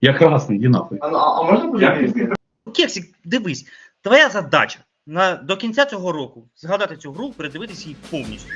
Я красний, іди нахуй. А, а можна подивитися? Кексик, дивись, твоя задача на, до кінця цього року згадати цю гру, передивитися її повністю.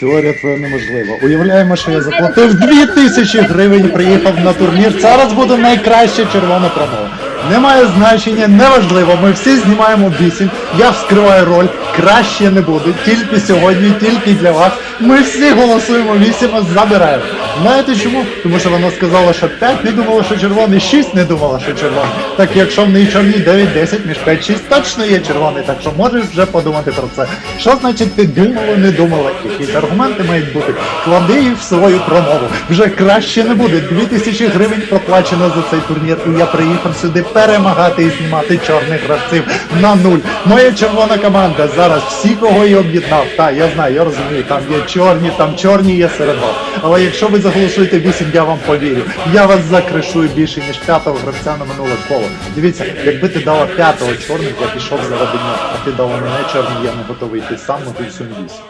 Теорія твоя неможлива. Уявляємо, що я заплатив 2000 гривень, приїхав на турнір. Зараз буде найкраща червона промова. Немає значення, неважливо. Ми всі знімаємо вісім. Я вскриваю роль. Краще не буде. Тільки сьогодні, тільки для вас. Ми всі голосуємо вісім, забираємо. Знаєте чому? Тому що вона сказала, що 5, не думала, що червоний, 6 не думала, що червоний. Так якщо в неї чорний 9-10, між 5-6 точно є червоний, так що можеш вже подумати про це. Що значить ти думала, не думала? Якісь аргументи мають бути. Клади їх в свою промову. Вже краще не буде. 2000 гривень проплачено за цей турнір, і я приїхав сюди перемагати і знімати чорних гравців на нуль. Моя червона команда зараз всі, кого я об'єднав. Та я знаю, я розумію, там є чорні, там чорні є серед вас. Але якщо ви заголосуєте 8, я вам повірю. Я вас закришую більше, ніж п'ятого гравця на минуле коло. Дивіться, якби ти дала п'ятого чорних, я пішов заради нього, а ти дала мене чорний, я не готовий йти сам на ту всю вісім.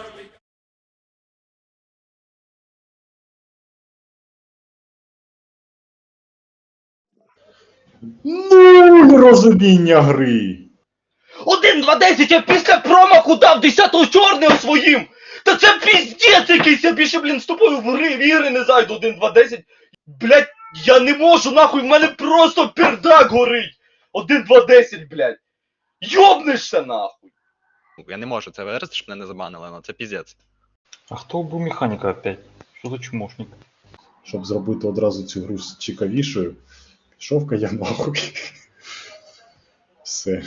Нуль розуміння гри. Один, два, десять, я після промаху дав десятого чорного своїм! Та це піздець якийсь, я більше, блін, з тобою в гри, в ігри не зайду, один, два, десять. Блять, я не можу, нахуй, в мене просто пердак горить! Один, два, десять, блять. Йобнешся, нахуй! Я не можу це вирости, щоб мене не забанили, ну це піздець. А хто убив механіка опять? Що за чмошник? Щоб зробити одразу цю гру цікавішою, пішов-ка я нахуй. Все.